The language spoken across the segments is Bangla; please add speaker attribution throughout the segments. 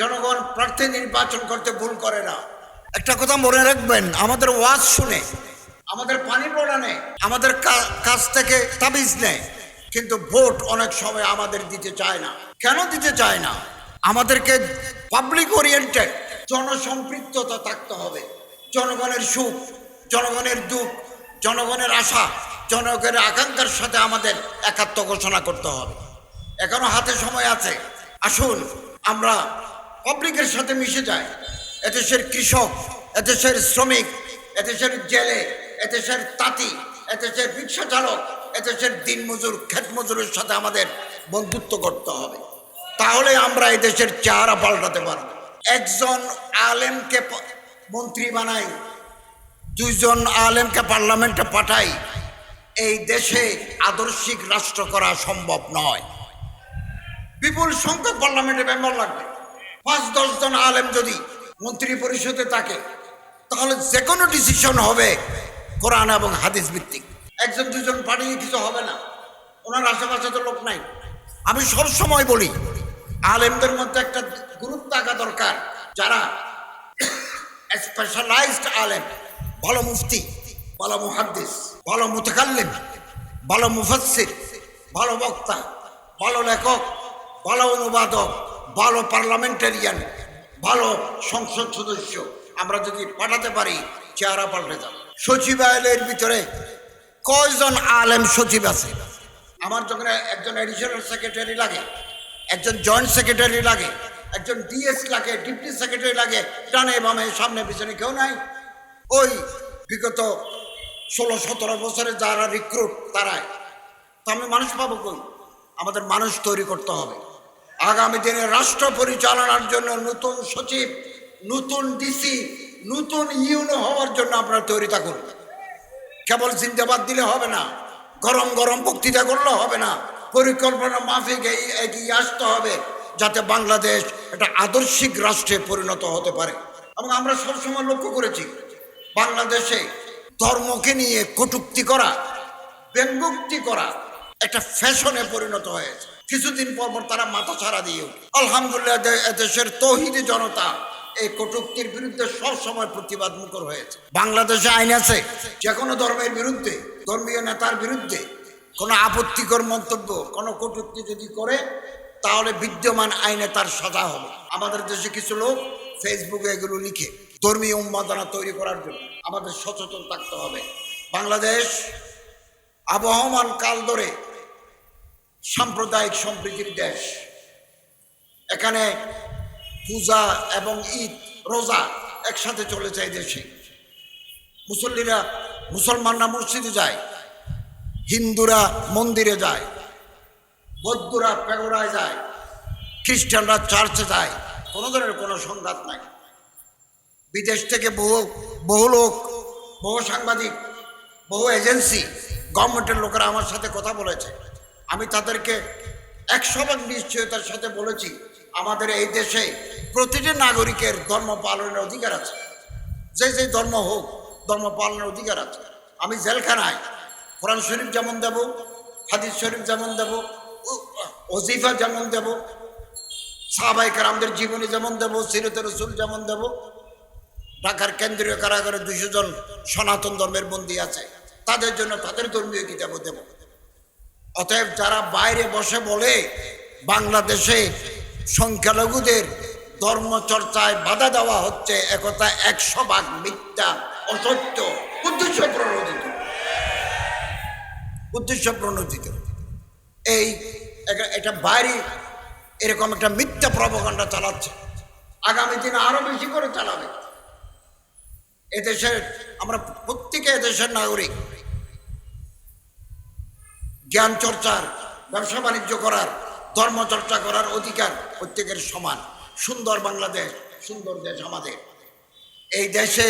Speaker 1: জনগণ প্রার্থী নির্বাচন করতে ভুল করে না। একটা কথা মনে রাখবেন আমাদের ওয়াজ শুনে আমাদের পানি পড়ানে আমাদের কাছ থেকে তাবিজ নেয় কিন্তু ভোট অনেক সময় আমাদের দিতে চায় না। কেন দিতে চায় না? আমাদেরকে পাবলিক ওরিয়েন্টেড জনসম্পৃক্ততা থাকতে হবে। জনগণের সুখ জনগণের দুঃখ জনগণের আশা জনগণের আকাঙ্ক্ষার সাথে আমাদের একাত্ম ঘোষণা করতে হবে। এখনও হাতে সময় আছে। আসুন আমরা পাবলিকের সাথে মিশে যায়। এদেশের কৃষক এদেশের শ্রমিক এদেশের জেলে এদেশের তাঁতি এদেশের রিক্সা চালক এদেশের দিনমজুর ক্ষেত মজুরের সাথে আমাদের বন্ধুত্ব করতে হবে। তাহলে আমরা এদেশের চেহারা পাল্টাতে পারব। একজন আলেমকে মন্ত্রী বানাই, দুইজন আলেমকে পার্লামেন্টে পাঠাই, এই দেশে আদর্শিক রাষ্ট্র করা সম্ভব নয়। বিপুল সংখ্যক পার্লামেন্টে মেম্বার লাগবে। পাঁচ দশ জন আলেম যদি মন্ত্রী পরিষদে থাকে, তাহলে যে কোনো ডিসিশন হবে কোরআন এবং হাদিস ভিত্তিক। একজন, দুজন পাঠিয়ে কিছু হবে না। ওনার আশেপাশে তো লোক নাই। আমি সব সময় বলি, আলেমদের মধ্যে একটা গুরুত্ব থাকা দরকার। যারা স্পেশালাইজড আলেম, ভালো মুফতি, ভালো মুহাদ্দিস, ভালো মুতাকাল্লিম, ভালো মুফাসসির, ভালো বক্তা, ভালো লেখক, ভালো অনুবাদক ভালো পার্লামেন্টারিয়ান, ভালো সংসদ সদস্য, আমরা যদি পাঠাতে পারি, চেহারা পাল্টে যাবে। সচিবালয়ের ভিতরে কয়জন আলেম সচিব আছে? আমার যখন একজন এডিশনাল সেক্রেটারি লাগে, একজন জয়েন্ট সেক্রেটারি লাগে, একজন ডিএস লাগে ডিপটি সেক্রেটারি লাগে, ডানে বামে, সামনে পিছনে কেউ নাই। ওই বিগত ষোলো সতেরো বছরে যারা রিক্রুট তারাই। তো আমি মানুষ পাবো কই? আমাদের মানুষ তৈরি করতে হবে। আগামী দিনে রাষ্ট্র পরিচালনার জন্য নতুন সচিব, নতুন ডিসি নতুন ইউনো হওয়ার জন্য আপনারা তৈরি থাকুন। কেবল জিন্দাবাদ দিলে হবে না, গরম গরম বক্তৃতা করলে হবে না, পরিকল্পনা মাফিক এগিয়ে আসতে হবে যাতে বাংলাদেশ একটা আদর্শিক রাষ্ট্রে পরিণত হতে পারে। এবং আমরা সবসময় লক্ষ্য করেছি, বাংলাদেশে ধর্মকে নিয়ে কটুক্তি করা, ব্যঙ্গোক্তি করা একটা ফ্যাশনে পরিণত হয়েছে। কিছুদিন পর পর তারা মাথা ছাড়া দিয়ে ওঠে। আলহামদুলিল্লাহ দে- এদেশের তৌহিদি জনতা এই কটুক্তির বিরুদ্ধে সব সময় প্রতিবাদ মুখর হয়েছে। বাংলাদেশে আইন আছে যে কোনো ধর্মের বিরুদ্ধে, ধর্মীয় নেতার বিরুদ্ধে কোনো আপত্তিকর মন্তব্য, কোনো কটুক্তি যদি করে, তাহলে বিদ্যমান আইনে তার সাজা হবে। আমাদের দেশে কিছু লোক ফেসবুকে এগুলো লিখে ধর্মীয় উন্মাদনা তৈরি করার জন্য আমাদের সচেতন থাকতে হবে। বাংলাদেশ আবহমান কাল ধরে সাম্প্রদায়িক সম্প্রীতির দেশ। এখানে পূজা এবং ঈদ, রোজা একসাথে চলে যায় দেশে। মুসল্লিরা মুসলমানরা মসজিদে যায়, হিন্দুরা মন্দিরে যায়, বৌদ্ধরা পেগোড়ায় যায়, খ্রিস্টানরা চার্চে যায়, কোনো ধরনের কোনো সংঘাত নাই। বিদেশ থেকে বহু বহু লোক, বহু সাংবাদিক, বহু এজেন্সি, গভর্নমেন্টের লোকেরা আমার সাথে কথা বলেছে। আমি তাদেরকে একশো ভাগ নিশ্চয়তার সাথে বলেছি, আমাদের এই দেশে প্রতিটি নাগরিকের ধর্ম পালনের অধিকার আছে। যে যে ধর্ম হোক, ধর্ম পালনের অধিকার আছে। আমি জেলখানায় কোরআন শরীফ যেমন দেব, হাদিস শরীফ যেমন দেব, ওজিফা যেমন দেব সাহাবাই আমাদের জীবনী যেমন দেব, সিরত রসুল যেমন দেব, ঢাকার কেন্দ্রীয় কারাগারে দুশো জন সনাতন ধর্মের বন্দী আছে, তাদের জন্য তাদের ধর্মীয় কিতাব দেব। অতএব যারা বাইরে বসে বলে, বাংলাদেশে সংখ্যালঘুদের ধর্মচর্চায় বাধা দেওয়া হচ্ছে একথা একশো ভাগ মিথ্যা, অসত্য উদ্দেশ্য প্রণোদিত উদ্দেশ্য প্রণোদিত এই এটা- বাইরে এরকম একটা মিথ্যা প্রবকাণ্ডা চালাচ্ছে। আগামী দিনে আরও বেশি করে চালাবে। এদেশের, আমরা প্রত্যেকে এদেশের নাগরিক। জ্ঞান চর্চার, ব্যবসা বাণিজ্য করার, ধর্ম চর্চা করার অধিকার প্রত্যেকের সমান। সুন্দর বাংলাদেশ, সুন্দর দেশ আমাদের। এই দেশে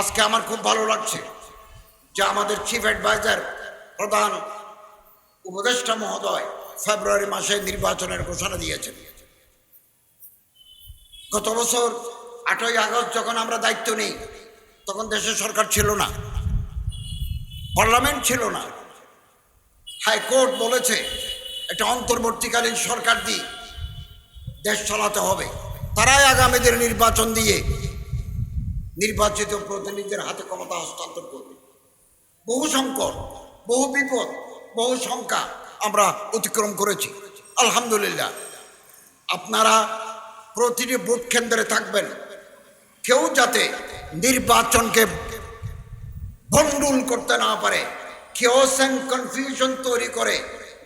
Speaker 1: আজকে আমার খুব ভালো লাগছে যে আমাদের চিফ অ্যাডভাইজার প্রধান উপদেষ্টা মহোদয় ফেব্রুয়ারি মাসে নির্বাচনের ঘোষণা দিয়েছেন। গত বছর আটই আগস্ট যখন আমরা দায়িত্ব নিই, তখন দেশের সরকার ছিল না। পার্লামেন্ট ছিল না। হাইকোর্ট বলেছে, একটা অন্তর্বর্তীকালীন সরকার দিয়ে দেশ চালাতে হবে। তারাই আগামীদের নির্বাচন দিয়ে নির্বাচিত প্রতিনিধিদের হাতে ক্ষমতা হস্তান্তর করবে। বহু সংকট, বহু বিপদ, বহু সংখ্যা আমরা অতিক্রম করেছি। আলহামদুলিল্লাহ। আপনারা প্রতিটি ভোট কেন্দ্রে থাকবেন। কেউ যাতে নির্বাচনকে ভণ্ডুল করতে না পারে। কেওস অ্যান্ড কনফিউশন তৈরি করে,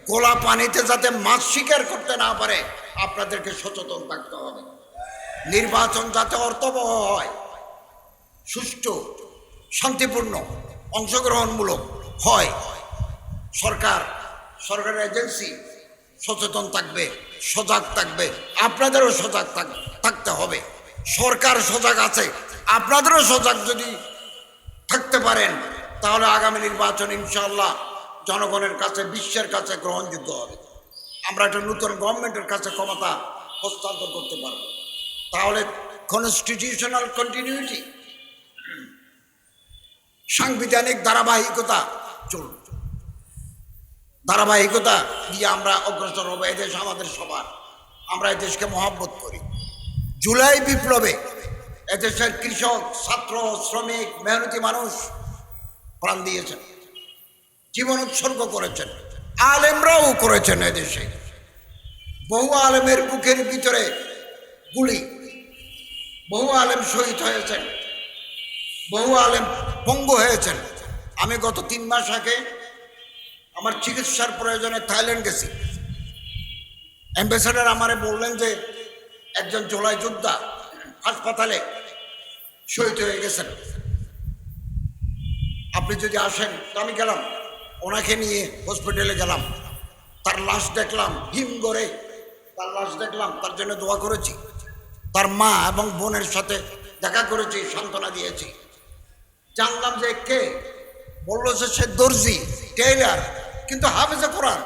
Speaker 1: গোলা পানিতে যাতে মাছ শিকার করতে না পারে, আপনাদেরকে সচেতন থাকতে হবে। নির্বাচন যাতে অর্থবহ হয়, সুষ্ঠু, শান্তিপূর্ণ, অংশগ্রহণমূলক হয়, সরকার, সরকারের এজেন্সি সচেতন থাকবে, সজাগ থাকবে, আপনাদেরও সজাগ থাক- থাকতে হবে। সরকার সজাগ আছে, আপনাদেরও সজাগ যদি থাকতে পারেন তাহলে আগামী নির্বাচন ইনশাল্লাহ জনগণের কাছে, বিশ্বের কাছে গ্রহণযোগ্য হবে। আমরা একটা নতুন গভর্নমেন্টের কাছে ক্ষমতা হস্তান্তর করতে পারব। তাহলে কনস্টিটিউশনাল কন্টিনিউটি সাংবিধানিক ধারাবাহিকতা চলবে। ধারাবাহিকতা দিয়ে আমরা অগ্রসর হব এদেশ আমাদের সবার। আমরা এদেশকে মহাব্বত করি। জুলাই বিপ্লবে এদেশের কৃষক, ছাত্র, শ্রমিক, মেহনতি মানুষ প্রাণ দিয়েছেন। জীবন উৎসর্গ করেছেন। আলেমরাও করেছেন এদেশে। বহু আলেমের বুকের ভিতরে গুলি। বহু আলেম শহীদ হয়েছেন। বহু আলেম পঙ্গু হয়েছেন। আমি গত তিন মাস আগে আমার চিকিৎসার প্রয়োজনে থাইল্যান্ড গেছি। অ্যাম্বাসেডার আমারে বললেন যে, একজন জোলাই যোদ্ধা হাসপাতালে শহীদ হয়ে গেছেন। আপনি যদি আসেন, তো আমি গেলাম। ওনাকে নিয়ে হসপিটালে গেলাম। তার লাশ দেখলাম, হিম করে তার লাশ দেখলাম, তার জন্য দোয়া করেছি। তার মা এবং বোনের সাথে দেখা করেছি, সান্ত্বনা দিয়েছি। জানলাম যে কে? বলল যে সে দর্জি, টেইলার, কিন্তু হাফেজে কোরআন।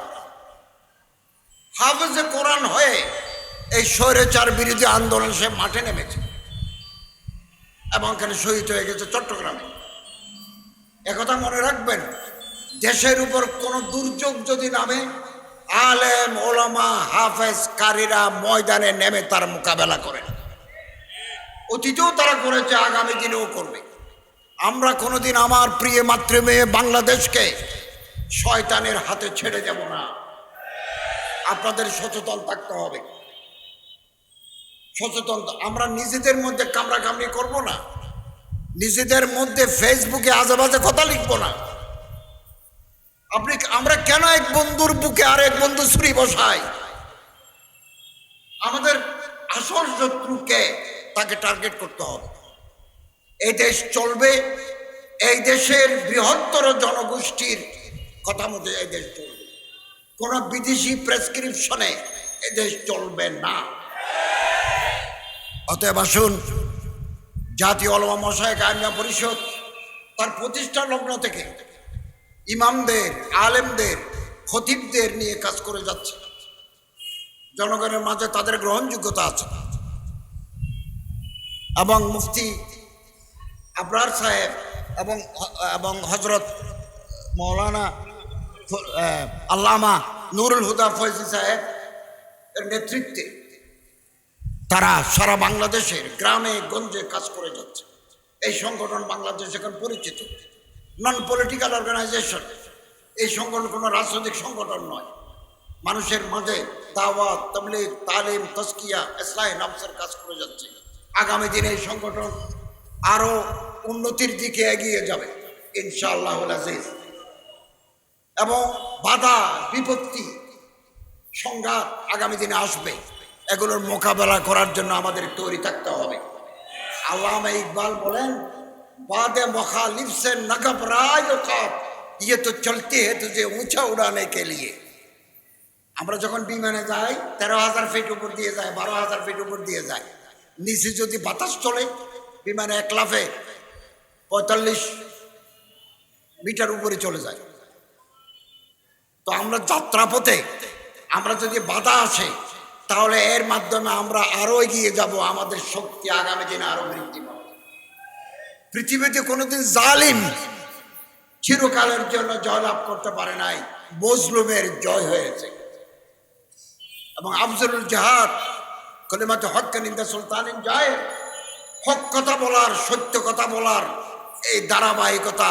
Speaker 1: হাফেজে কোরআন হয়ে এই স্বৈরাচার বিরোধী আন্দোলন সে মাঠে নেমেছে। এবং এখানে শহীদ হয়ে গেছে চট্টগ্রামে। একথা মনে রাখবেন, দেশের উপর কোনো দুর্যোগ যদি নামে, আলেম, ওলামা হাফেজ কারীরা ময়দানে নেমে তার মোকাবেলা করেন। অতীতেও তারা করেছে, আগামী দিনেও করবে। আমরা কোনোদিন আমার প্রিয় মাতৃমেয়ে বাংলাদেশকে শয়তানের হাতে ছেড়ে যাব না। আপনাদের সচেতন থাকতে হবে। সচেতন, আমরা নিজেদের মধ্যে কামড়া কামড়াকামড়ি করব না। নিজেদের মধ্যে ফেসবুকে আজে বাজে কথা লিখব না। আপনি, আমরা কেন এক বন্ধুর বুকে আর এক বন্ধু ছুরি বসাই? আমাদের আসল শত্রুকে তাকে টার্গেট করতে হবে। এই দেশ চলবে, এই দেশের বৃহত্তর জনগোষ্ঠীর কথা মতো এই দেশ চলবে। কোনো বিদেশি প্রেসক্রিপশনে এ দেশ চলবে না। অতএব আসুন জাতীয় অলমা মশায় কায়মিয়া পরিষদ, তার প্রতিষ্ঠা লগ্ন থেকে ইমামদের, আলেমদের, খতিবদের নিয়ে কাজ করে যাচ্ছে। জনগণের মাঝে তাদের গ্রহণযোগ্যতা আছে। এবং মুফতি আবরার সাহেব এবং এবং হজরত মৌলানা আল্লামা নুরুল হুদা ফয়জি সাহেব এর নেতৃত্বে তারা সারা বাংলাদেশের গ্রামে, গঞ্জে কাজ করে যাচ্ছে। এই সংগঠন বাংলাদেশ এখন পরিচিত। নন পলিটিক্যাল অর্গানাইজেশন এই সংগঠন কোনো রাজনৈতিক সংগঠন নয়। মানুষের মাঝে দাওয়াত, তবলিগ, তালিম তস্কিয়া ইসলাই নামসের কাজ করে যাচ্ছে। আগামী দিনে এই সংগঠন আরও উন্নতির দিকে এগিয়ে যাবে ইনশাআল্লাহ আজিজ। এবং বাধা, বিপত্তি, সংঘাত আগামী দিনে আসবে। এগুলোর মোকাবেলা করার জন্য আমাদের তৈরি থাকতে হবে। আল্লাহ ইকবাল বলেন, বাদে মখালিফ সে নকব রাজ ইয়ে তো চলতে হে তুঝে উঁচা উড়ানে কে লিয়ে? আমরা যখন বিমানে যাই, তেরো হাজার ফিট উপর দিয়ে যায়, বারো হাজার ফিট উপর দিয়ে যায়। নিচে যদি বাতাস চলে, বিমানে এক লাফে পঁয়তাল্লিশ মিটার উপরে চলে যায়। তো আমরা যাত্রাপথে, আমরা যদি বাধা আসে তাহলে এর মাধ্যমে আমরা আরও এগিয়ে যাব, আমাদের শক্তি আগামী দিনে আরও বৃদ্ধি পাবে। পৃথিবীতে কোনোদিন জালিম চিরকালের জন্য জয়লাভ করতে পারে নাই, মজলুমের জয় হয়েছে। এবং আফজলুল জাহাদ, কলিমাতে হক নিন্দা সুলতানিন যায় হক কথা বলার, সত্য কথা বলার এই ধারাবাহিকতা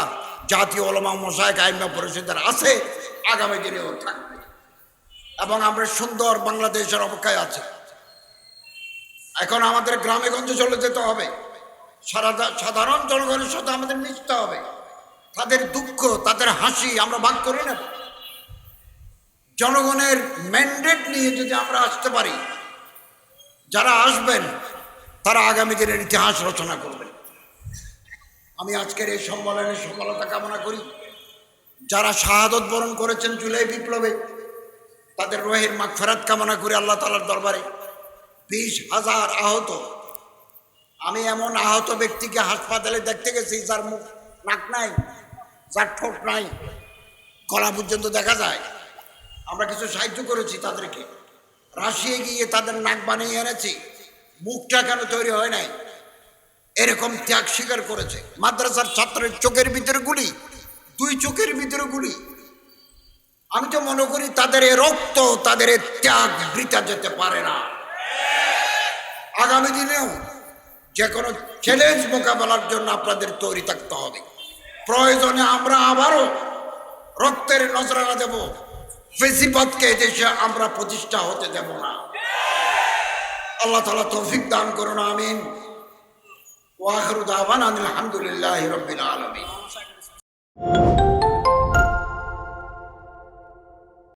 Speaker 1: জাতীয় ওলমা মশাই আইমা পরিষদের আছে, আগামী দিনেও থাকবে। এবং আমরা সুন্দর বাংলাদেশের অপেক্ষায় আছি। এখন আমাদের গ্রামে গঞ্জে চলে যেতে হবে। সাধারণ জনগণের সাথে আমাদের মিশতে হবে। তাদের দুঃখ, তাদের হাসি আমরা ভাগ করি না জনগণের ম্যান্ডেট নিয়ে যদি আমরা আসতে পারি, যারা আসবেন, তারা আগামী দিনের ইতিহাস রচনা করবেন। আমি আজকের এই সম্মেলনের সফলতা কামনা করি। যারা শাহাদত বরণ করেছেন জুলাই বিপ্লবে তাদের রোহের মাগ ফেরাত কামনা করে আল্লাহ তালার দরবারে। বিশ হাজার আহত। আমি এমন আহত ব্যক্তিকে হাসপাতালে দেখতে গেছি যার মুখ নাক নাই, যার ঠোঁট নাই, গলা পর্যন্ত দেখা যায়। আমরা কিছু সাহায্য করেছি তাদেরকে। রাশিয়ে গিয়ে তাদের নাক বানিয়ে এনেছি। মুখটা কেন তৈরি হয় নাই? এরকম ত্যাগ স্বীকার করেছে। মাদ্রাসার ছাত্রের চোখের ভিতরে গুলি, দুই চোখের ভিতরে গুলি। আমি তো মনে করি তাদের রক্ত, তাদের ত্যাগ বৃথা যেতে পারে না। আগামী দিনেও যে কোনো চ্যালেঞ্জ মোকাবেলার জন্য আপনাদের তৈরি থাকতে হবে। প্রয়োজনে আমরা আবারও রক্তের নজরানা দেব। ফেসিপথকে দেশে আমরা প্রতিষ্ঠা হতে দেব না। আল্লাহ তালা তৌফিক দান করুন, আমিন। ওয়াহরুদ আহবান আলহামদুলিল্লাহ রবিল আলমী